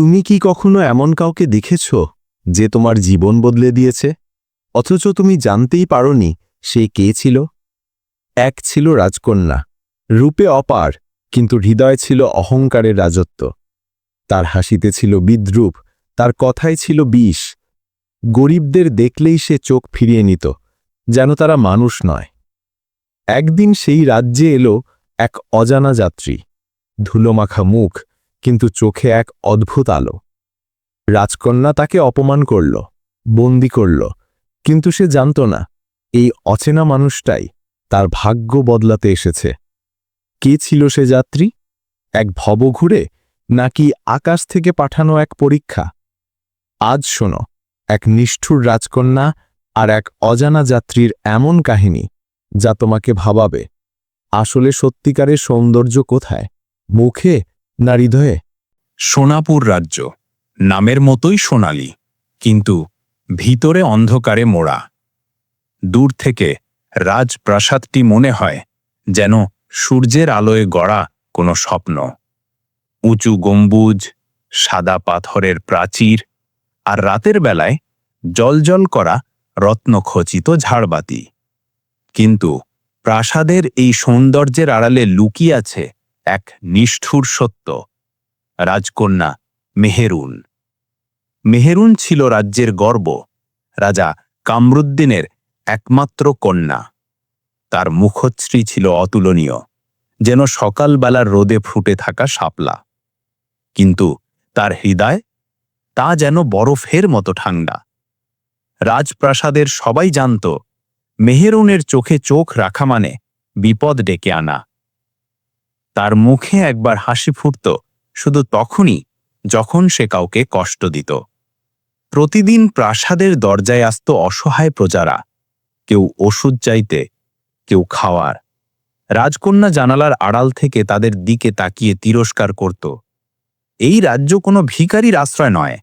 তুমি কি কখনো এমন কাউকে দেখেছ যে তোমার জীবন বদলে দিয়েছে? অথচ তুমি জানতেই পারোনি সে কে ছিল? এক ছিল রাজকন্যা, রূপে অপার, কিন্তু হৃদয় ছিল অহংকারের রাজত্ব। তার হাসিতে ছিল বিদ্রুপ, তার কথায় ছিল বিষ। গরিবদের দেখলেই সে চোখ ফিরিয়ে নিত, যেন তারা মানুষ নয়। একদিন সেই রাজ্যে এলো এক অজানা যাত্রী, ধুলোমাখা মুখ কিন্তু চোখে এক অদ্ভুত আলো। রাজকন্যা তাকে অপমান করল, বন্দি করল, কিন্তু সে জানত না, এই অচেনা মানুষটাই তার ভাগ্য বদলাতে এসেছে। কে ছিল সে যাত্রী? এক ভব ঘুরে নাকি আকাশ থেকে পাঠানো এক পরীক্ষা? আজ শোনো, এক নিষ্ঠুর রাজকন্যা আর এক অজানা যাত্রীর এমন কাহিনী যা তোমাকে ভাবাবে। আসলে সত্যিকারের সৌন্দর্য কোথায়? মুখে না হৃদয়ে সোনাপুর রাজ্য। নামের মতোই সোনালি, কিন্তু ভিতরে অন্ধকারে মোড়া। দূর থেকে রাজপ্রাসাদটি মনে হয় যেন সূর্যের আলোয় গড়া কোনো স্বপ্ন। উঁচু গম্বুজ, সাদা পাথরের প্রাচীর আর রাতের বেলায় জলজল করা রত্নখচিত ঝাড়বাতি। কিন্তু প্রাসাদের এই সৌন্দর্যের আড়ালে লুকিয়ে আছে এক নিষ্ঠুর সত্য, রাজকন্যা মেহেরুন। মেহেরুন ছিল রাজ্যের গর্ব, রাজা কামরুদ্দিনের একমাত্র কন্যা। তার মুখশ্রী ছিল অতুলনীয়, যেন সকালবেলার রোদে ফুটে থাকা শাপলা। কিন্তু তার হৃদয় তা যেন বরফের মতো ঠান্ডা রাজপ্রাসাদের সবাই জানত, মেহেরুনের চোখে চোখ রাখা মানে বিপদ ডেকে আনা। তার মুখে একবার হাসি ফুটত, শুধু তখনই যখন সে কাউকে কষ্ট দিত। প্রতিদিন প্রাসাদের দরজায় আসত অসহায় প্রজারা, কেউ ওষুধ চাইতে, কেউ খাওয়ার। রাজকন্যা জানালার আড়াল থেকে তাদের দিকে তাকিয়ে তিরস্কার করত। এই রাজ্য কোনো ভিখারির আশ্রয় নয়,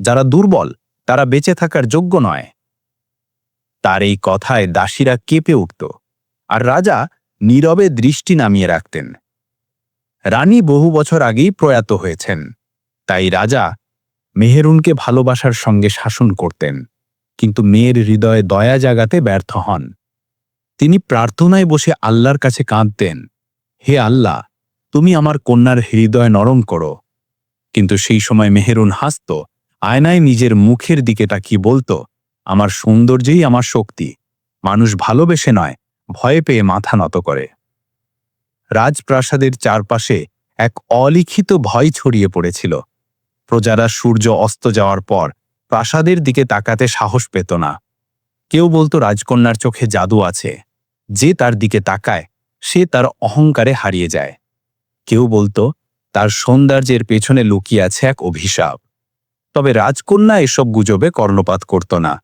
যারা দুর্বল, তারা বেঁচে থাকার যোগ্য নয়। তার এই কথায় দাসীরা কেঁপে উঠত, আর রাজা নীরবে দৃষ্টি নামিয়ে রাখতেন। রানী বহু বছর আগেই প্রয়াত হয়েছেন। তাই রাজা মেহেরুনকে ভালোবাসার সঙ্গে শাসন করতেন, কিন্তু মেয়ের হৃদয়ে দয়া জাগাতে ব্যর্থ হন। তিনি প্রার্থনায় বসে আল্লাহর কাছে কাঁদতেন, হে আল্লাহ, তুমি আমার কন্যার হৃদয় নরম করো। কিন্তু সেই সময় মেহেরুন হাসত, আয়নায় নিজের মুখের দিকে তাকিয়ে বলতো, আমার সৌন্দর্যেই আমার শক্তি। মানুষ ভালোবেসে নয়, ভয়ে পেয়ে মাথা নত করে। রাজপ্রাসাদের চারপাশে এক অলিখিত ভয় ছড়িয়ে পড়েছিল। প্রজারা সূর্য অস্ত যাওয়ার পর প্রাসাদের দিকে তাকাতে সাহস পেত না। কেউ বলতো, রাজকন্যার চোখে জাদু আছে। যে তার দিকে তাকায়, সে তার অহংকারে হারিয়ে যায়। কেউ বলতো, তার সৌন্দর্যের পেছনে লুকিয়ে আছে এক অভিশাপ। তবে রাজকন্যা এসব গুজবে কর্ণপাত করত না।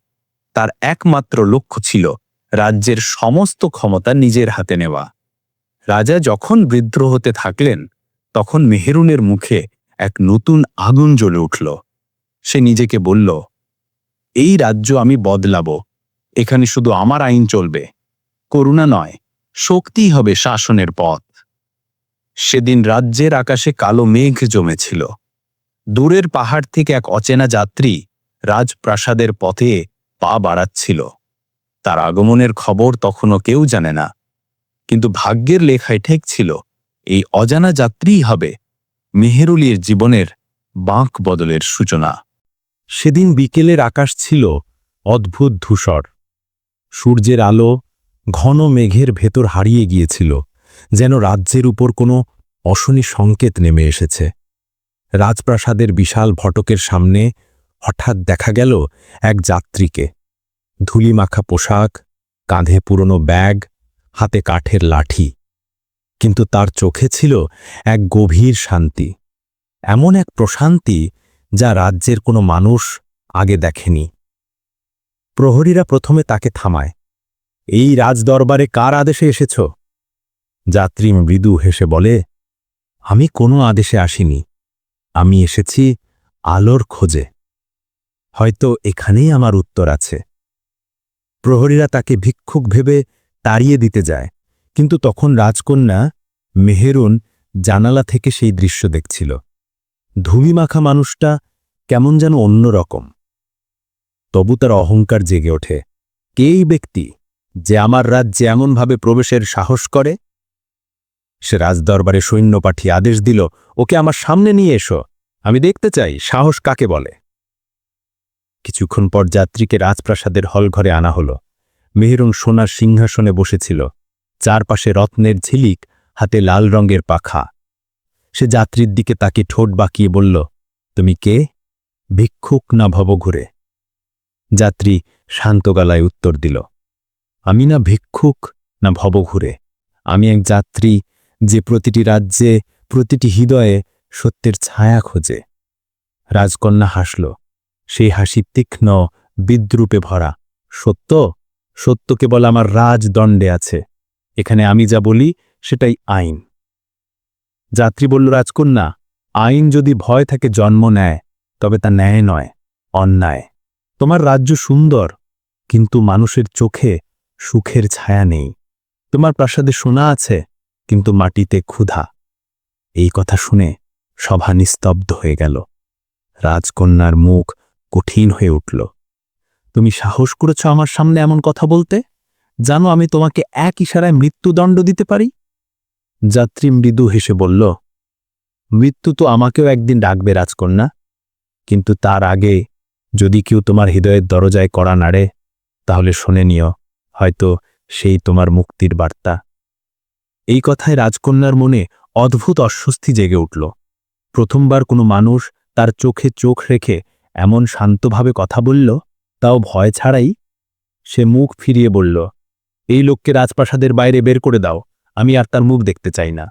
তার একমাত্র লক্ষ্য ছিল, রাজ্যের সমস্ত ক্ষমতা নিজের হাতে নেওয়া। রাজা যখন বৃদ্ধ হতে থাকলেন, তখন মেহেরুনের মুখে এক নতুন আগুন জ্বলে উঠল। সে নিজেকে বলল, এই রাজ্য আমি বদলাব। এখানে শুধু আমার আইন চলবে। করুণা নয়, শক্তিই হবে শাসনের পথ। সেদিন রাজ্যের আকাশে কালো মেঘ জমেছিল। দূরের পাহাড় থেকে এক অচেনা যাত্রী রাজপ্রাসাদের পথে পা বাড়াচ্ছিল। তার আগমনের খবর তখনও কেউ জানে না। কিন্তু ভাগ্যের লেখায় ঠেকছিল এই অজানা যাত্রীই হবে মেহেরুলির জীবনের বাঁক বদলের সূচনা। সেদিন বিকেলের আকাশ ছিল অদ্ভুত ধূসর। সূর্যের আলো ঘন মেঘের ভেতর হারিয়ে গিয়েছিল, যেন রাজ্যের উপর কোনো অশনি সংকেত নেমে এসেছে। রাজপ্রাসাদের বিশাল ভটকের সামনে হঠাৎ দেখা গেল এক যাত্রীকে। ধুলিমাখা পোশাক, কাঁধে পুরনো ব্যাগ হাতে কাঠের লাঠি। কিন্তু তার চোখে ছিল এক গভীর শান্তি, এমন এক প্রশান্তি যা রাজ্যের কোনো মানুষ আগে দেখেনি। প্রহরীরা প্রথমে তাকে থামায়, এই রাজদরবারে কার আদেশে এসেছ? যাত্রী মৃদু হেসে বলে, আমি কোনো আদেশে আসিনি, আমি এসেছি আলোর খোঁজে। হয়তো এখানেই আমার উত্তর আছে। প্রহরীরা তাকে ভিক্ষুক ভেবে তাড়িয়ে দিতে যায়। কিন্তু তখন রাজকন্যা মেহেরুন জানালা থেকে সেই দৃশ্য দেখছিল। ধুমি মাখা মানুষটা কেমন যেন অন্যরকম। তবু তার অহংকার জেগে ওঠে। কেই ব্যক্তি যে আমার রাজ্যে এমনভাবে প্রবেশের সাহস করে? সে রাজদরবারে সৈন্য পাঠিয়ে আদেশ দিল, ওকে আমার সামনে নিয়ে এসো। আমি দেখতে চাই, সাহস কাকে বলে? কিছুক্ষণ পর যাত্রীকে রাজপ্রাসাদের হলঘরে আনা হল। মেহেরুন সোনার সিংহাসনে বসেছিল। চারপাশে রত্নের ঝিলিক, হাতে লাল রঙের পাখা। সে যাত্রীর দিকে তাকে ঠোঁট বাঁকিয়ে বলল, তুমি কে? ভিক্ষুক না ভবঘুরে? যাত্রী শান্ত গলায় উত্তর দিল, আমি না ভিক্ষুক না ভবঘুরে। আমি এক যাত্রী যে প্রতিটি রাজ্যে, প্রতিটি হৃদয়ে সত্যের ছায়া খোঁজে। রাজকন্যা হাসল, সেই হাসি তীক্ষ্ণ, বিদ্রুপে ভরা। সত্য? সত্য কেবল আমার রাজদণ্ডে আছে। এখানে আমি যা বলি, সেটাই আইন। যাত্রী বলল, রাজকন্যা, আইন যদি ভয় থাকে, জন্ম নেয়, তবে তা ন্যায় নয়, অন্যায়। তোমার রাজ্য সুন্দর, কিন্তু মানুষের চোখে সুখের ছায়া নেই। তোমার প্রাসাদে সোনা আছে, কিন্তু মাটিতে ক্ষুধা এই কথা শুনে সভা নিস্তব্ধ হয়ে গেল। রাজকন্যার মুখ কঠিন হয়ে উঠল। তুমি সাহস করেছ আমার সামনে এমন কথা বলতে? জানো আমি তোমাকে এক ইশারায় মৃত্যুদণ্ড দিতে পারি? যাত্রী মৃদু হেসে বলল, মৃত্যু তো আমাকেও একদিন ডাকবে, রাজকন্যা। কিন্তু তার আগে যদি কেউ তোমার হৃদয়ের দরজায় কড়া নাড়ে, তাহলে শুনে নিও, হয়তো সেই তোমার মুক্তির বার্তা। এই কথায় রাজকন্যার মনে অদ্ভুত অস্বস্তি জেগে উঠল। প্রথমবার কোনো মানুষ তার চোখে চোখ রেখে এমন শান্তভাবে কথা বলল তাও ভয় ছাড়াই সে মুখ ফিরিয়ে বলল, এই লোককে রাজপ্রাসাদের বাইরে বের করে দাও, আমি আর তার মুখ দেখতে চাই না।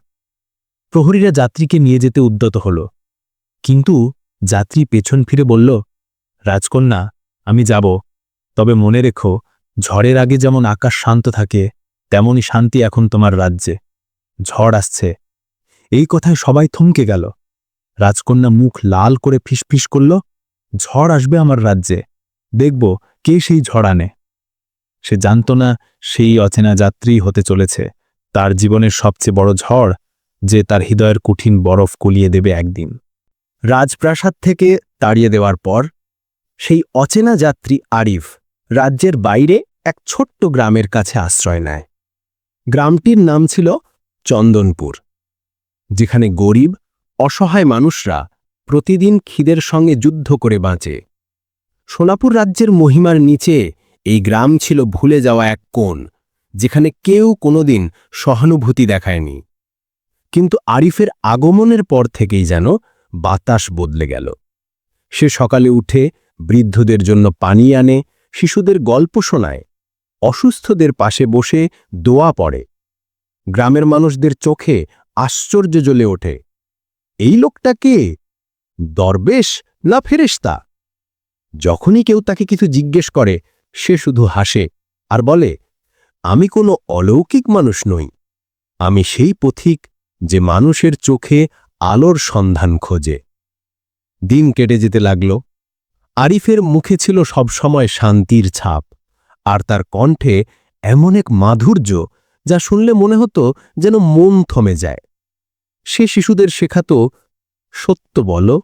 প্রহরীরা যাত্রীকে নিয়ে যেতে উদ্যত হল, কিন্তু যাত্রী পেছন ফিরে বলল, রাজকন্যা, আমি যাব, তবে মনে রেখো, ঝড়ের আগে যেমন আকাশ শান্ত থাকে, তেমনই শান্তি এখন তোমার রাজ্যে। ঝড় আসছে। এই কথায় সবাই থমকে গেল। রাজকন্যা মুখ লাল করে ফিসফিস করল, ঝড় আসবে আমার রাজ্যে। দেখব কে সেই ঝড় আনে। সে জানত না সেই অচেনা যাত্রী হতে চলেছে। তার জীবনের সবচেয়ে বড় ঝড় যে তার হৃদয়ের কঠিন বরফ গলিয়ে দেবে একদিন। রাজপ্রাসাদ থেকে তাড়িয়ে দেওয়ার পর সেই অচেনা যাত্রী আরিফ রাজ্যের বাইরে এক ছোট্ট গ্রামের কাছে আশ্রয় নেয়। গ্রামটির নাম ছিল চন্দনপুর, যেখানে গরিব, অসহায় মানুষরা প্রতিদিন খিদের সঙ্গে যুদ্ধ করে বাঁচে। সোনাপুর রাজ্যের মহিমার নিচে এই গ্রাম ছিল ভুলে যাওয়া এক কোণ, যেখানে কেউ কোনোদিন সহানুভূতি দেখায়নি। কিন্তু আরিফের আগমনের পর থেকেই যেন বাতাস বদলে গেল। সে সকালে উঠে বৃদ্ধদের জন্য পানি আনে, শিশুদের গল্প শোনায়, অসুস্থদের পাশে বসে দোয়া পড়ে। গ্রামের মানুষদের চোখে আশ্চর্য জ্বলে ওঠে, এই লোকটা কে? দরবেশ না ফেরেশতা? যখনই কেউ তাকে কিছু জিজ্ঞেস করে, সে শুধু হাসে আর বলে, আমি কোনো অলৌকিক মানুষ নই। আমি সেই পথিক যে মানুষের চোখে আলোর সন্ধান খোঁজে। দিন কেটে যেতে লাগল। আরিফের মুখে ছিল সবসময় শান্তির ছাপ আর তার কণ্ঠে এমন এক মাধুর্য যা শুনলে মনে হতো যেন মন থমে যায়। সে শিশুদের শেখাত, সত্য বলো,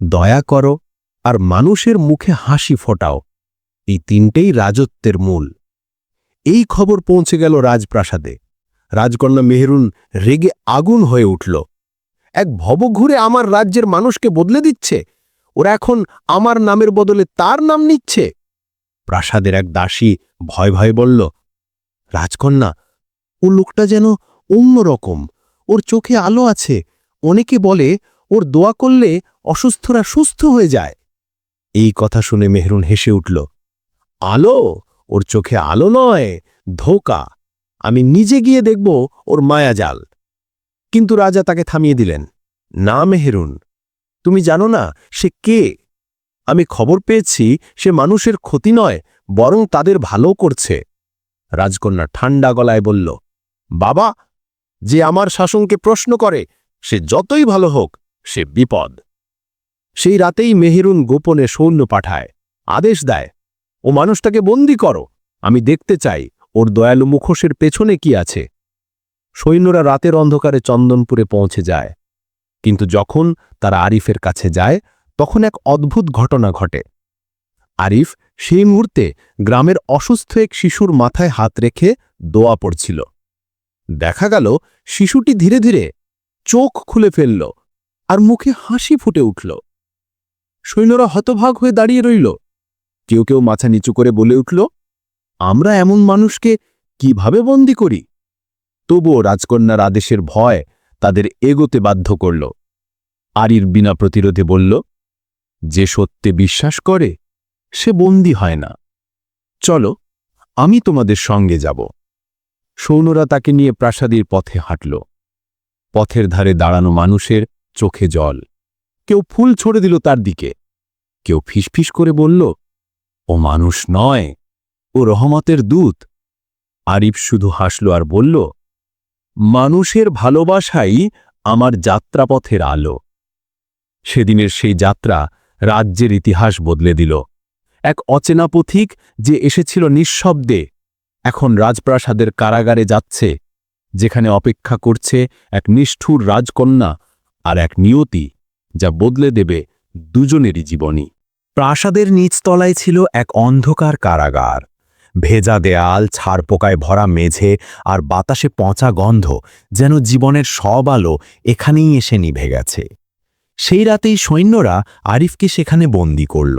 দয়া করো আর মানুষের মুখে হাসি ফোটাও। এই তিনটেই রাজত্বের মূল। এই খবর পৌঁছে গেল রাজপ্রাসাদে। রাজকন্যা মেহরুন রেগে আগুন হয়ে উঠল। এক ভবঘুরে আমার রাজ্যের মানুষকে বদলে দিচ্ছে। ওরা এখন আমার নামের বদলে তার নাম নিচ্ছে। প্রাসাদের এক দাসী ভয় ভয় বলল, রাজকন্যা, ও লোকটা যেন অন্যরকম ওর চোখে আলো আছে। অনেকে বলে ওর দোয়া করলে অসুস্থরা সুস্থ হয়ে যায়। এই কথা শুনে মেহরুন হেসে উঠল, আলো? ওর চোখে আলো নয়, ধোকা। আমি নিজে গিয়ে দেখব ওর মায়াজাল। কিন্তু রাজা তাকে থামিয়ে দিলেন, না মেহেরুন, তুমি জানো না সে কে? আমি খবর পেয়েছি সে মানুষের ক্ষতি নয়, বরং তাদের ভালো করছে। রাজকন্যা ঠান্ডা গলায় বলল, বাবা, যে আমার শাসনকে প্রশ্ন করে, সে যতই ভালো হোক, সে বিপদ। সেই রাতেই মেহেরুন গোপনে সৈন্য পাঠায়, আদেশ দেয়, ও মানুষটাকে বন্দি করো, আমি দেখতে চাই ওর দয়ালু মুখোশের পেছনে কি আছে। সৈন্যরা রাতের অন্ধকারে চন্দনপুরে পৌঁছে যায়, কিন্তু যখন তারা আরিফের কাছে যায়, তখন এক অদ্ভুত ঘটনা ঘটে। আরিফ সেই মুহূর্তে গ্রামের অসুস্থ এক শিশুর মাথায় হাত রেখে দোয়া পড়ছিল। দেখা গেল, শিশুটি ধীরে ধীরে চোখ খুলে ফেলল আর মুখে হাসি ফুটে উঠল। সৈন্যরা হতভাগ হয়ে দাঁড়িয়ে রইল। কেউ কেউ মাথা নিচু করে বলে উঠল, আমরা এমন মানুষকে কীভাবে বন্দি করি? তবুও রাজকন্যার আদেশের ভয় তাদের এগোতে বাধ্য করল। আরির বিনা প্রতিরোধে বলল, যে সত্যে বিশ্বাস করে, সে বন্দি হয় না। চলো, আমি তোমাদের সঙ্গে যাব। সৌনরা তাকে নিয়ে প্রাসাদের পথে হাঁটল। পথের ধারে দাঁড়ানো মানুষের চোখে জল। কেউ ফুল ছড়ে দিল তার দিকে। কেউ ফিসফিস করে বলল, ও মানুষ নয়, ও রহমতের দূত। আরিফ শুধু হাসল আর বলল, মানুষের ভালোবাসাই আমার যাত্রাপথের আলো। সেদিনের সেই যাত্রা রাজ্যের ইতিহাস বদলে দিল। এক অচেনা পথিক যে এসেছিল নিঃশব্দে, এখন রাজপ্রাসাদের কারাগারে যাচ্ছে, যেখানে অপেক্ষা করছে এক নিষ্ঠুর রাজকন্যা আর এক নিয়তি। যা বদলে দেবে দুজনেরই জীবনী। প্রাসাদের নিচতলায় ছিল এক অন্ধকার কারাগার। ভেজা দেয়াল, ছাড়পোকায় ভরা মেঝে আর বাতাসে পচা গন্ধ যেন জীবনের সব আলো এখানেই এসে নিভে গেছে। সেই রাতেই সৈন্যরা আরিফকে সেখানে বন্দি করল।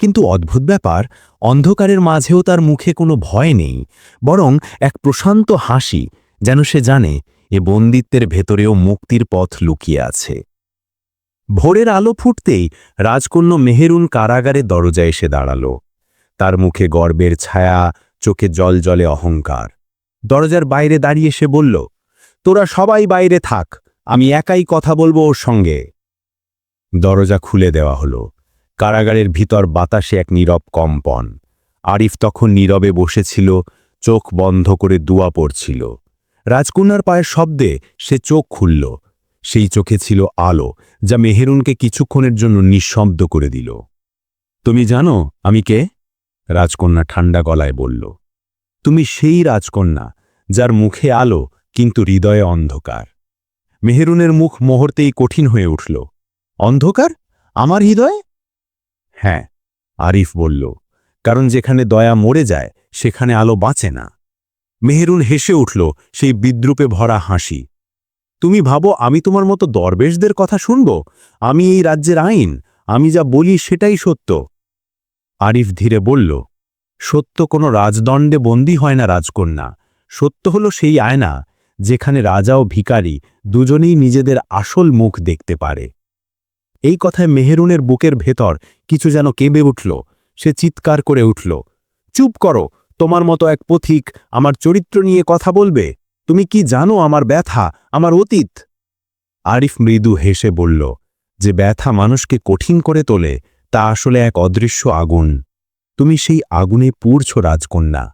কিন্তু অদ্ভুত ব্যাপার, অন্ধকারের মাঝেও তার মুখে কোনো ভয় নেই, বরং এক প্রশান্ত হাসি যেন সে জানে এ বন্দিত্বের ভেতরেও মুক্তির পথ লুকিয়ে আছে। ভোরের আলো ফুটতেই রাজকন্য মেহেরুন কারাগারে দরজা এসে দাঁড়াল। তার মুখে গর্বের ছায়া, চোখে জল জলে অহংকার। দরজার বাইরে দাঁড়িয়ে সে বলল, তোরা সবাই বাইরে থাক, আমি একাই কথা বলব ওর সঙ্গে। দরজা খুলে দেওয়া হলো। কারাগারের ভিতর বাতাসে এক নীরব কম্পন। আরিফ তখন নীরবে বসেছিল, চোখ বন্ধ করে দুয়া পড়ছিল। রাজকন্যার পায়ের শব্দে সে চোখ খুলল। সেই চোখে ছিল আলো, যা মেহেরুনকে কিছুক্ষণের জন্য নিঃশব্দ করে দিল। তুমি জানো, আমি কে? রাজকন্যা ঠান্ডা গলায় বলল। তুমি সেই রাজকন্যা, যার মুখে আলো, কিন্তু হৃদয়ে অন্ধকার। মেহেরুনের মুখ মুহূর্তেই কঠিন হয়ে উঠল। অন্ধকার? আমার হৃদয়ে? হ্যাঁ আরিফ বলল। কারণ যেখানে দয়া মরে যায়, সেখানে আলো বাঁচে না। মেহেরুন হেসে উঠল সেই বিদ্রুপে ভরা হাসি। তুমি ভাবো আমি তোমার মতো দরবেশদের কথা শুনব? আমি এই রাজ্যের আইন। আমি যা বলি সেটাই সত্য। আরিফ ধীরে বলল, সত্য কোনো রাজদণ্ডে বন্দী হয় না, রাজকন্যা। সত্য হল সেই আয়না, যেখানে রাজা ও ভিকারী দুজনেই নিজেদের আসল মুখ দেখতে পারে। এই কথায় মেহেরুনের বুকের ভেতর কিছু যেন কেঁবে উঠল। সে চিৎকার করে উঠল, চুপ করো, তোমার মতো এক পথিক আমার চরিত্র নিয়ে কথা বলবে? তুমি কি জানো আমার ব্যথা? আমার অতীত। আরিফ মৃদু হেসে বলল, যে ব্যথা মানুষকে কঠিন করে তোলে, তা আসলে এক অদৃশ্য আগুন। তুমি সেই আগুনে পুড়ছ রাজকন্যা।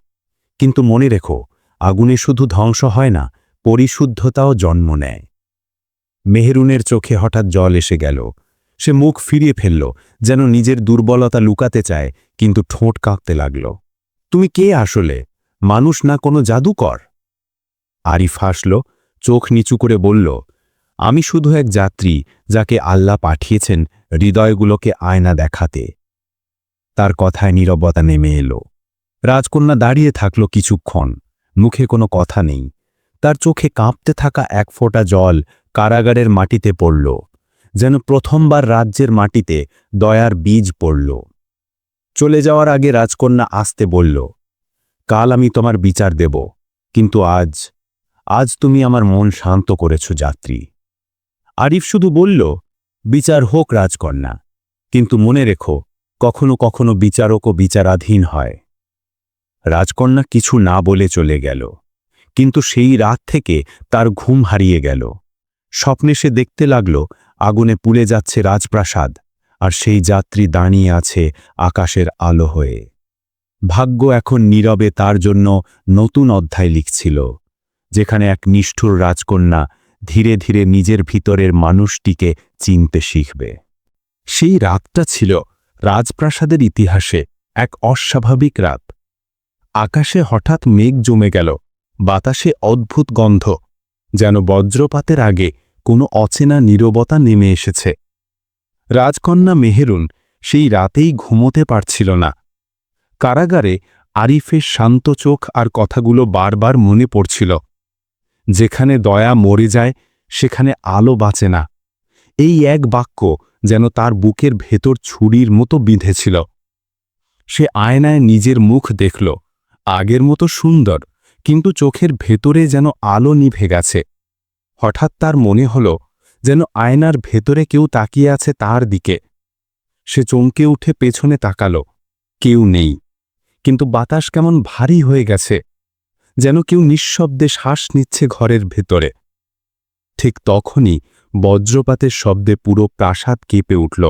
কিন্তু মনে রেখো, আগুনে শুধু ধ্বংস হয় না, পরিশুদ্ধতাও জন্ম নেয়। মেহেরুনের চোখে হঠাৎ জল এসে গেল। সে মুখ ফিরিয়ে ফেলল, যেন নিজের দুর্বলতা লুকাতে চায়, কিন্তু ঠোঁট কাঁপতে লাগল। তুমি কে আসলে? মানুষ না কোনো জাদুকর? আরিফ হাসল চোখ নিচু করে বলল, আমি শুধু এক যাত্রী যাকে আল্লাহ পাঠিয়েছেন হৃদয়গুলোকে আয়না দেখাতে। তার কথায় নীরবতা নেমে এলো। রাজকন্যা দাঁড়িয়ে থাকল কিছুক্ষণ, মুখে কোনো কথা নেই। তার চোখে কাঁপতে থাকা এক ফোঁটা জল কারাগারের মাটিতে পড়ল, যেন প্রথমবার রাজ্যের মাটিতে দয়ার বীজ পড়ল। চলে যাওয়ার আগে রাজকন্যা আসতে বলল, কাল আমি তোমার বিচার দেব, কিন্তু আজ আজ তুমি আমার মন শান্ত করেছ, যাত্রী। আরিফ শুধু বলল, বিচার হোক, রাজকন্যা। কিন্তু মনে রেখো, কখনো কখনো বিচারকও বিচারাধীন হয়। রাজকন্যা কিছু না বলে চলে গেল। কিন্তু সেই রাত থেকে তার ঘুম হারিয়ে গেল। স্বপ্নে সে দেখতে লাগল, আগুনে পুড়ে যাচ্ছে রাজপ্রাসাদ, আর সেই যাত্রী দাঁড়িয়ে আছে আকাশের আলো হয়ে। ভাগ্য এখন নীরবে তার জন্য নতুন অধ্যায় লিখছিল। যেখানে এক নিষ্ঠুর রাজকন্যা ধীরে ধীরে নিজের ভিতরের মানুষটিকে চিনতে শিখবে। সেই রাতটা ছিল রাজপ্রাসাদের ইতিহাসে এক অস্বাভাবিক রাত। আকাশে হঠাৎ মেঘ জমে গেল, বাতাসে অদ্ভুত গন্ধ, যেন বজ্রপাতের আগে কোনো অচেনা নীরবতা নেমে এসেছে। রাজকন্যা মেহেরুন সেই রাতেই ঘুমোতে পারছিল না। কারাগারে আরিফের শান্ত চোখ আর কথাগুলো বারবার মনে পড়ছিল যেখানে দয়া মরে যায়, সেখানে আলো বাঁচে না। এই এক বাক্য যেন তার বুকের ভেতর ছুরির মতো বিঁধেছিল। সে আয়নায় নিজের মুখ দেখল, আগের মতো সুন্দর, কিন্তু চোখের ভেতরে যেন আলো নিভে গেছে। হঠাৎ তার মনে হল যেন আয়নার ভেতরে কেউ তাকিয়ে আছে তার দিকে। সে চমকে উঠে পেছনে তাকাল, কেউ নেই, কিন্তু বাতাস কেমন ভারী হয়ে গেছে। যেন কেউ নিঃশব্দে শ্বাস নিচ্ছে ঘরের ভেতরে। ঠিক তখনই বজ্রপাতের শব্দে পুরো প্রাসাদ কেঁপে উঠল।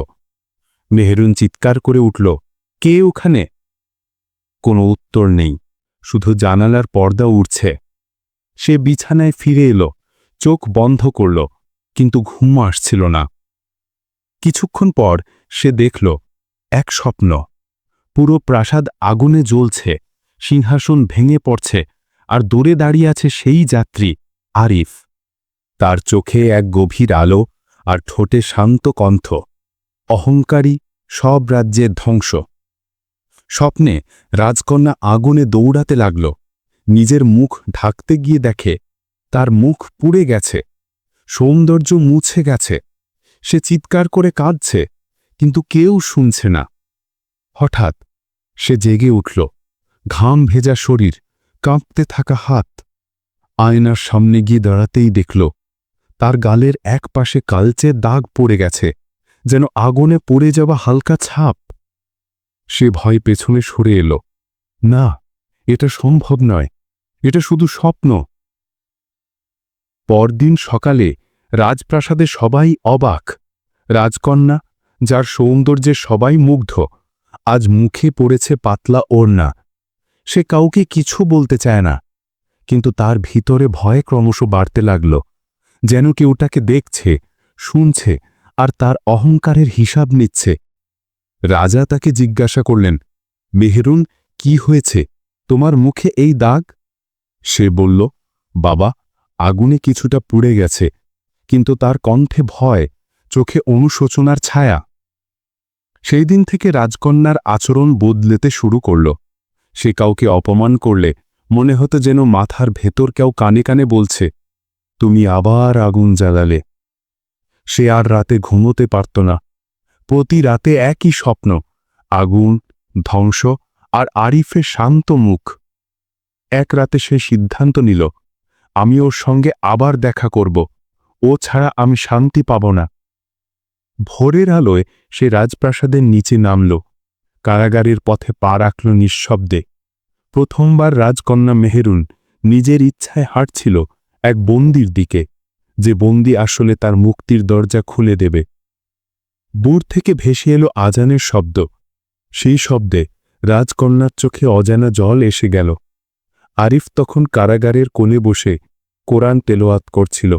মেহরুন চিৎকার করে উঠল, কে ওখানে? কোনো উত্তর নেই, শুধু জানালার পর্দা উড়ছে। সে বিছানায় ফিরে এলো, চোখ বন্ধ করল, কিন্তু ঘুম আসছিল না। কিছুক্ষণ পর সে দেখল, এক স্বপ্ন। পুরো প্রাসাদ আগুনে জ্বলছে, সিংহাসন ভেঙে পড়ছে আর দূরে দাঁড়িয়ে আছে সেই যাত্রী, আরিফ। তার চোখে এক গভীর আলো আর ঠোঁটে শান্ত কণ্ঠ। অহংকারী সব রাজ্যের ধ্বংস। স্বপ্নে রাজকন্যা আগুনে দৌড়াতে লাগল। নিজের মুখ ঢাকতে গিয়ে দেখে, তার মুখ পুড়ে গেছে। সৌন্দর্য মুছে গেছে। সে চিৎকার করে কাঁদছে, কিন্তু কেউ শুনছে না। হঠাৎ সে জেগে উঠল, ঘাম ভেজা শরীর। কাঁপতে থাকা হাত আয়নার সামনে গিয়ে দাঁড়াতেই দেখল, তার গালের এক পাশে কালচে দাগ পড়ে গেছে, যেন আগুনে পড়ে যাওয়া হালকা ছাপ। সে ভয় পেছনে সরে এলো, না, এটা সম্ভব নয়, এটা শুধু স্বপ্ন। পরদিন সকালে রাজপ্রাসাদে সবাই অবাক, রাজকন্যা, যার সৌন্দর্যে সবাই মুগ্ধ, আজ মুখে পড়েছে পাতলা ওড়না। সে কাউকে কিছু বলতে চায় না। কিন্তু তার ভিতরে ভয় ক্রমশ বাড়তে লাগল, যেন কেউ তাকে দেখছে, শুনছে আর তার অহংকারের হিসাব নিচ্ছে। রাজা তাকে জিজ্ঞাসা করলেন, মেহরুন, কি হয়েছে? তোমার মুখে এই দাগ? সে বলল, বাবা, আগুনে কিছুটা পুড়ে গেছে, কিন্তু তার কণ্ঠে ভয়, চোখে অনুশোচনার ছায়া। সেই দিন থেকে রাজকন্যার আচরণ বদলেতে শুরু করল। সে কাউকে অপমান করলে মনে হতো যেন মাথার ভেতর কেউ কানে কানে বলছে, তুমি আবার আগুন জ্বালালে সে আর রাতে ঘুমোতে পারত না। প্রতি রাতে একই স্বপ্ন, আগুন, ধ্বংস আর আরিফের শান্ত মুখ। এক রাতে সে সিদ্ধান্ত নিল, আমি ওর সঙ্গে আবার দেখা করব। ও ছাড়া আমি শান্তি পাব না ভোরের আলোয় সে রাজপ্রাসাদের নিচে নামল। কারাগারের পথে পা রাখল নিঃশব্দে। প্রথমবার রাজকন্যা মেহেরুন নিজের ইচ্ছায় হাঁটছিল এক বন্দির দিকে, যে বন্দি আসলে তার মুক্তির দরজা খুলে দেবে। দূর থেকে ভেসে এলো আজানের শব্দ। সেই শব্দে রাজকন্যার চোখে অজানা জল এসে গেল। আরিফ তখন কারাগারের কোণে বসে কোরআন তেলোয়াত করছিল।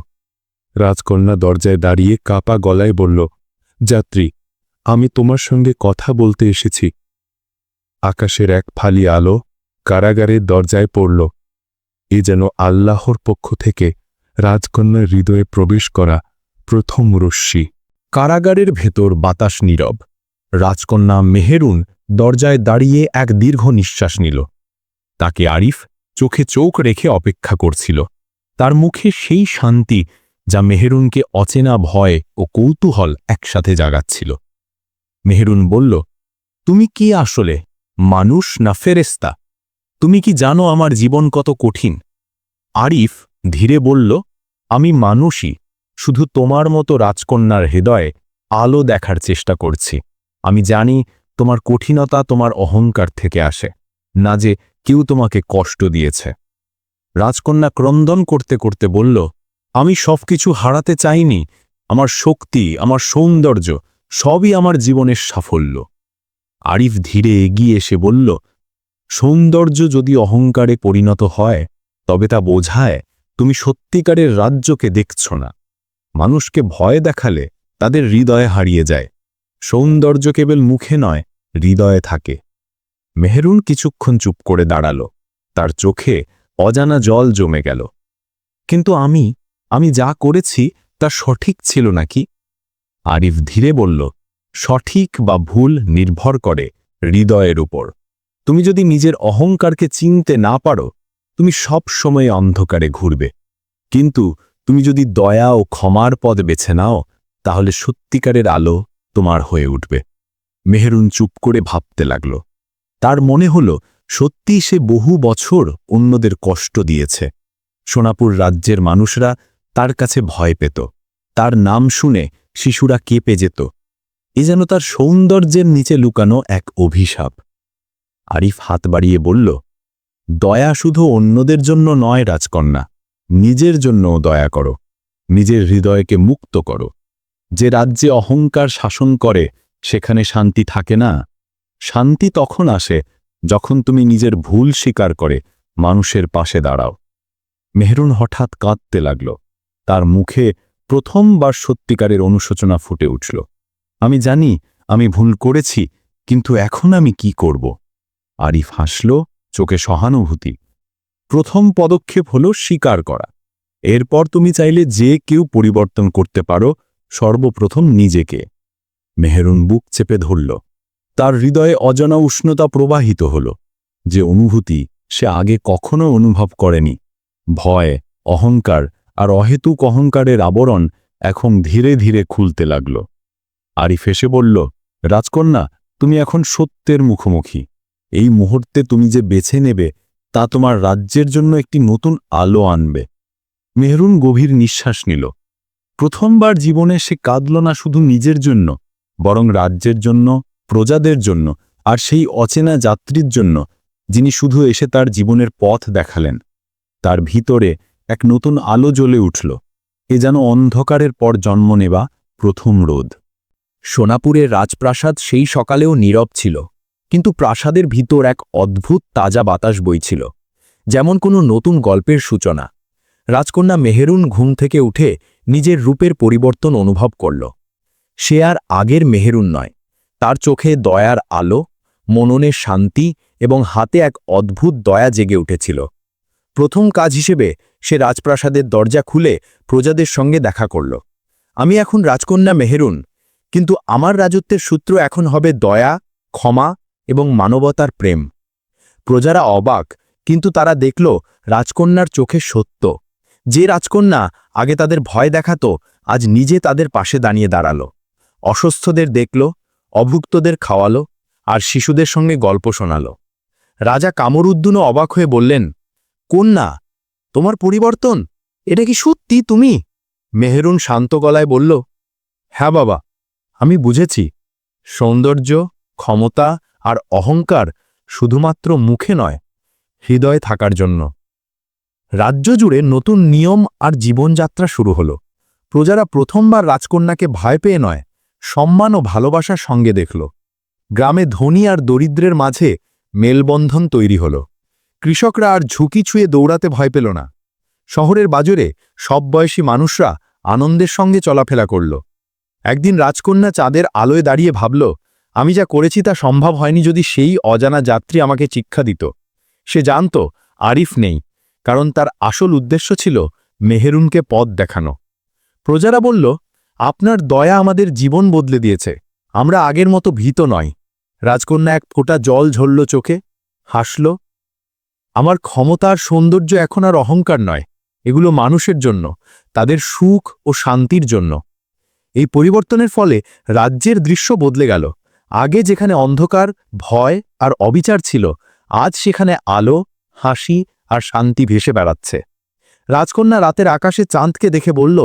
রাজকন্যা দরজায় দাঁড়িয়ে কাপা গলায় বলল, যাত্রী আমি তোমার সঙ্গে কথা বলতে এসেছি। আকাশের এক ফালি আলো কারাগারের দরজায় পড়ল। এ যেন আল্লাহর পক্ষ থেকে রাজকন্যার হৃদয়ে প্রবেশ করা প্রথম রশ্মি। কারাগারের ভেতর বাতাস নীরব। রাজকন্যা মেহেরুন দরজায় দাঁড়িয়ে এক দীর্ঘ নিঃশ্বাস নিল। তাকে আরিফ চোখে চোখ রেখে অপেক্ষা করছিল। তার মুখে সেই শান্তি যা মেহেরুনকে অচেনা ভয় ও কৌতূহল একসাথে জাগাচ্ছিল। মেহেরুন বলল, তুমি কি আসলে, মানুষ না ফেরেস্তা তুমি কি জানো আমার জীবন কত কঠিন? আরিফ ধীরে বলল, আমি মানুষই, শুধু তোমার মতো রাজকন্যার হৃদয়ে আলো দেখার চেষ্টা করছি। আমি জানি তোমার কঠিনতা তোমার অহংকার থেকে আসে, না যে কেউ তোমাকে কষ্ট দিয়েছে। রাজকন্যা ক্রন্দন করতে করতে বলল, আমি সবকিছু হারাতে চাইনি। আমার শক্তি, আমার সৌন্দর্য সবই আমার জীবনের সাফল্য। আরিফ ধীরে এগিয়ে এসে বলল, সৌন্দর্য যদি অহংকারে পরিণত হয়, তবে তা বোঝায় তুমি সত্যিকারের রাজ্যকে দেখছ না। মানুষকে ভয় দেখালে তাদের হৃদয়ে হারিয়ে যায়। সৌন্দর্য কেবল মুখে নয়, হৃদয়ে থাকে। মেহরুন কিছুক্ষণ চুপ করে দাঁড়াল। তার চোখে অজানা জল জমে গেল। কিন্তু আমি আমি যা করেছি তা সঠিক ছিল নাকি? আরিফ ধীরে বলল, সঠিক বা ভুল নির্ভর করে হৃদয়ের উপর। তুমি যদি নিজের অহংকারকে চিনতে না পারো, তুমি সব সময় অন্ধকারে ঘুরবে। কিন্তু তুমি যদি দয়া ও ক্ষমার পদ বেছে নাও, তাহলে সত্যিকারের আলো তোমার হয়ে উঠবে। মেহেরুন চুপ করে ভাবতে লাগল। তার মনে হল সত্যি সে বহু বছর অন্যদের কষ্ট দিয়েছে। সোনাপুর রাজ্যের মানুষরা তার কাছে ভয় পেত। তার নাম শুনে শিশুরা কেঁপে যেত। এ যেন তার সৌন্দর্যের নিচে লুকানো এক অভিশাপ। আরিফ হাত বাড়িয়ে বলল, দয়া শুধু অন্যদের জন্য নয়, রাজকন্যা। নিজের জন্যও দয়া করো। নিজের হৃদয়কে মুক্ত করো। যে রাজ্যে অহংকার শাসন করে, সেখানে শান্তি থাকে না। শান্তি তখন আসে যখন তুমি নিজের ভুল স্বীকার করে মানুষের পাশে দাঁড়াও। মেহরুন হঠাৎ কাঁদতে লাগল। তার মুখে প্রথমবার সত্যিকারের অনুশোচনা ফুটে উঠল। আমি জানি, আমি ভুল করেছি, কিন্তু এখন আমি কি করব? আরিফ হাসল, চোখে সহানুভূতি। প্রথম পদক্ষেপ হল স্বীকার করা। এরপর তুমি চাইলে যে কেউ পরিবর্তন করতে পারো, সর্বপ্রথম নিজেকে। মেহেরুন বুক চেপে ধরল। তার হৃদয়ে অজানা উষ্ণতা প্রবাহিত হল। যে অনুভূতি সে আগে কখনো অনুভব করেনি। ভয়, অহংকার আর অহেতুক অহংকারের আবরণ এখন ধীরে ধীরে খুলতে লাগল। আরিফ এসে বলল, রাজকন্যা, তুমি এখন সত্যের মুখোমুখি। এই মুহূর্তে তুমি যে বেছে নেবে, তা তোমার রাজ্যের জন্য একটি নতুন আলো আনবে। মেহরুন গভীর নিঃশ্বাস নিল। প্রথমবার জীবনে সে কাঁদল না শুধু নিজের জন্য, বরং রাজ্যের জন্য, প্রজাদের জন্য, আর সেই অচেনা যাত্রীর জন্য, যিনি শুধু এসে তার জীবনের পথ দেখালেন। তার ভিতরে এক নতুন আলো জ্বলে উঠল। এ যেন অন্ধকারের পর জন্ম নেবা প্রথম রোদ। সোনাপুরের রাজপ্রাসাদ সেই সকালেও নীরব ছিল, কিন্তু প্রাসাদের ভিতর এক অদ্ভুত তাজা বাতাস বইছিল, যেমন কোনো নতুন গল্পের সূচনা। রাজকন্যা মেহেরুন ঘুম থেকে উঠে নিজের রূপের পরিবর্তন অনুভব করল। সে আর আগের মেহেরুন নয়, তার চোখে দয়ার আলো মননের শান্তি এবং হাতে এক অদ্ভুত দয়া জেগে উঠেছিল। প্রথম কাজ হিসেবে সে রাজপ্রাসাদের দরজা খুলে প্রজাদের সঙ্গে দেখা করল। আমি এখন রাজকন্যা মেহেরুন, কিন্তু আমার রাজত্বের সূত্র এখন হবে দয়া, ক্ষমা এবং মানবতার প্রেম। প্রজারা অবাক, কিন্তু তারা দেখল রাজকন্যার চোখে সত্য। যে রাজকন্যা আগে তাদের ভয় দেখাত, আজ নিজে তাদের পাশে দাঁড়িয়ে দাঁড়াল। অসুস্থদের দেখল, অভুক্তদের খাওয়ালো, আর শিশুদের সঙ্গে গল্প শোনাল। রাজা কামরুদ্দুনও অবাক হয়ে বললেন কন্যা, তোমার পরিবর্তন, এটা কি সত্যি তুমি? মেহেরুন শান্ত গলায় বলল হ্যাঁ বাবা, আমি বুঝেছি। সৌন্দর্য, ক্ষমতা আর অহংকার শুধুমাত্র মুখে নয়, হৃদয়ে থাকার জন্য। রাজ্য জুড়ে নতুন নিয়ম আর জীবনযাত্রা শুরু হল। প্রজারা প্রথমবার রাজকন্যাকে ভয় পেয়ে নয়, সম্মান ও ভালোবাসার সঙ্গে দেখল। গ্রামে ধনী আর দরিদ্রের মাঝে মেলবন্ধন তৈরি হল। কৃষকরা আর ঝুঁকি ছুঁয়ে দৌড়াতে ভয় পেল না। শহরের বাজারে সব বয়সী মানুষরা আনন্দের সঙ্গে চলাফেরা করল। একদিন রাজকন্যা চাঁদের আলোয় দাঁড়িয়ে ভাবল, আমি যা করেছি তা সম্ভব হয়নি যদি সেই অজানা যাত্রী আমাকে শিক্ষা দিত সে জানত আরিফ নেই, কারণ তার আসল উদ্দেশ্য ছিল মেহেরুনকে পথ দেখানো। প্রজারা বলল, আপনার দয়া আমাদের জীবন বদলে দিয়েছে। আমরা আগের মতো ভীত নয় রাজকন্যা এক ফোঁটা জল ঝরল চোখে, হাসল আমার ক্ষমতার সৌন্দর্য এখন আর অহংকার নয়, এগুলো মানুষের জন্য, তাদের সুখ ও শান্তির জন্য। এই পরিবর্তনের ফলে রাজ্যের দৃশ্য বদলে গেল। আগে যেখানে অন্ধকার, ভয় আর অবিচার ছিল, আজ সেখানে আলো, হাসি আর শান্তি ভেসে বেড়াচ্ছে। রাজকন্যা রাতের আকাশে চাঁদকে দেখে বলল,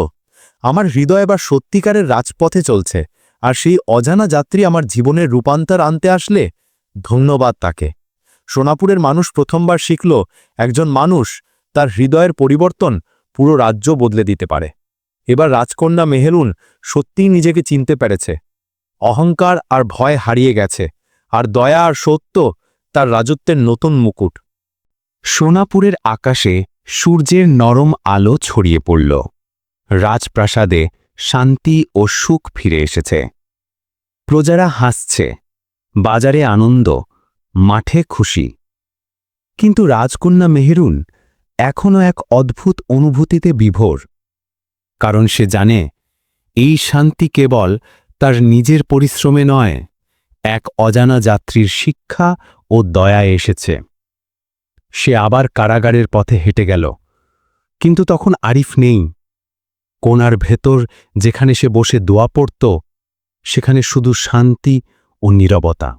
আমার হৃদয় এবার সত্যিকারের রাজপথে চলছে, আর সেই অজানা যাত্রী আমার জীবনের রূপান্তর আনতে আসলে ধন্যবাদ তাকে। সোনাপুরের মানুষ প্রথমবার শিখল একজন মানুষ তার হৃদয়ের পরিবর্তন পুরো রাজ্য বদলে দিতে পারে। এবার রাজকন্যা মেহেরুন সত্যিই নিজেকে চিনতে পেরেছে। অহংকার আর ভয় হারিয়ে গেছে, আর দয়া আর সত্য তার রাজত্বের নতুন মুকুট। সোনাপুরের আকাশে সূর্যের নরম আলো ছড়িয়ে পড়ল। রাজপ্রাসাদে শান্তি ও সুখ ফিরে এসেছে। প্রজারা হাসছে, বাজারে আনন্দ মাঠে খুশি। কিন্তু রাজকন্যা মেহেরুন এখনও এক অদ্ভুত অনুভূতিতে বিভোর, কারণ সে জানে এই শান্তি কেবল তার নিজের পরিশ্রমে নয়, এক অজানা যাত্রীর শিক্ষা ও দয়া এসেছে। সে আবার কারাগারের পথে হেঁটে গেল, কিন্তু তখন আরিফ নেই। কোনার ভেতর যেখানে সে বসে দোয়া পড়ত, সেখানে শুধু শান্তি ও নীরবতা।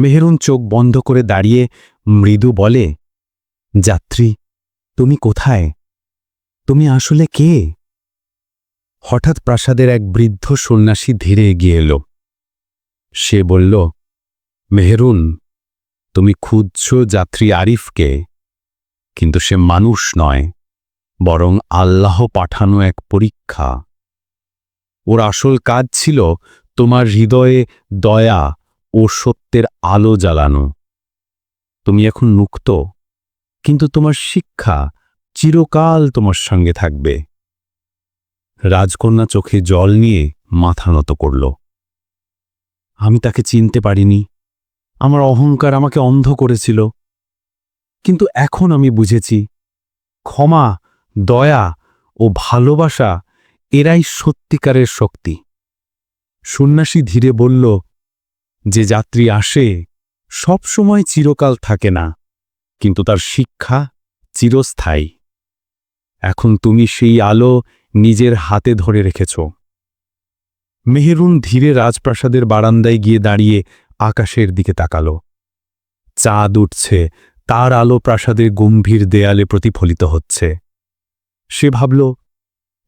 মেহেরুন চোখ বন্ধ করে দাঁড়িয়ে মৃদু বলে, যাত্রী, তুমি কোথায়? তুমি আসলে কে? হঠাৎ প্রাসাদের এক বৃদ্ধ সন্ন্যাসী ধীরে এগিয়ে এলো। সে বলল, মেহেরুন, তুমি খুঁজছ যাত্রী আরিফকে, কিন্তু সে মানুষ নয়, বরং আল্লাহ পাঠানো এক পরীক্ষা। ওর আসল কাজ ছিল তোমার হৃদয়ে দয়া ও সত্যের আলো জ্বালানো। তুমি এখন মুক্ত, কিন্তু তোমার শিক্ষা চিরকাল তোমার সঙ্গে থাকবে। রাজকন্যা চোখে জল নিয়ে মাথা নত করল। আমি তাকে চিনতে পারিনি। আমার অহংকার আমাকে অন্ধ করেছিল। কিন্তু এখন আমি বুঝেছি, ক্ষমা, দয়া ও ভালোবাসা এরাই সত্যিকারের শক্তি। সন্ন্যাসী ধীরে বলল যে যাত্রী আসে, সব সময় চিরকাল থাকে না, কিন্তু তার শিক্ষা চিরস্থায়ী। এখন তুমি সেই আলো নিজের হাতে ধরে রেখেছ। মেহেরুন ধীরে রাজপ্রাসাদের বারান্দায় গিয়ে দাঁড়িয়ে আকাশের দিকে তাকাল। চাঁদ উঠছে, তার আলো প্রাসাদের গম্ভীর দেয়ালে প্রতিফলিত হচ্ছে। সে ভাবল,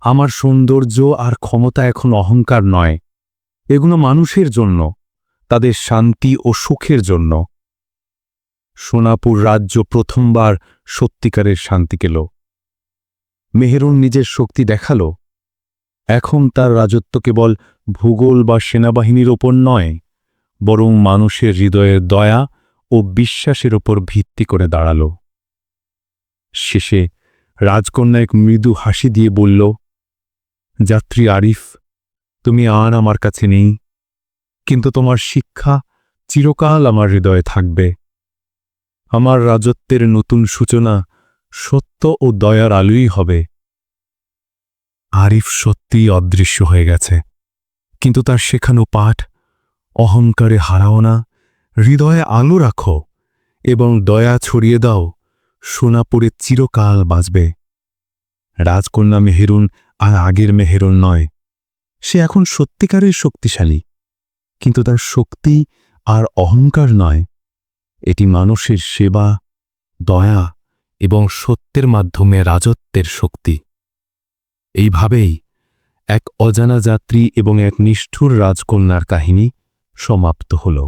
আমার সৌন্দর্য আর ক্ষমতা এখন অহংকার নয়, এগুলো মানুষের জন্য। তাদের শান্তি ও সুখের জন্য। সোনাপুর রাজ্য প্রথমবার সত্যিকারের শান্তি পেল। মেহেরুন নিজের শক্তি দেখাল। এখন তার রাজত্ব কেবল ভূগোল বা সেনাবাহিনীর ওপর নয়, বরং মানুষের হৃদয়ের দয়া ও বিশ্বাসের ওপর ভিত্তি করে দাঁড়াল। শেষে রাজকন্যা এক মৃদু হাসি দিয়ে বলল, যাত্রী আরিফ, তুমি আর আমার কাছে নেই। কিন্তু তোমার শিক্ষা চিরকাল আমার হৃদয়ে থাকবে। আমার রাজত্বের নতুন সূচনা সত্য ও দয়ার আলোই হবে। আরিফ সত্যিই অদৃশ্য হয়ে গেছে, কিন্তু তার শেখানো পাঠ, অহংকারে হারাও না, হৃদয়ে আলো রাখো এবং দয়া ছড়িয়ে দাও, সোনাপুরে চিরকাল বাঁচবে। রাজকন্যা মেহেরুন আর আগের মেহেরুন নয়, সে এখন সত্যিকারের শক্তিশালী। কিন্তু তার শক্তি আর অহংকার নয়। এটি মানুষের সেবা, দয়া এবং সত্যের মাধ্যমে রাজত্বের শক্তি। এইভাবেই এক অজানা যাত্রী এবং এক নিষ্ঠুর রাজকন্যার কাহিনী সমাপ্ত হল।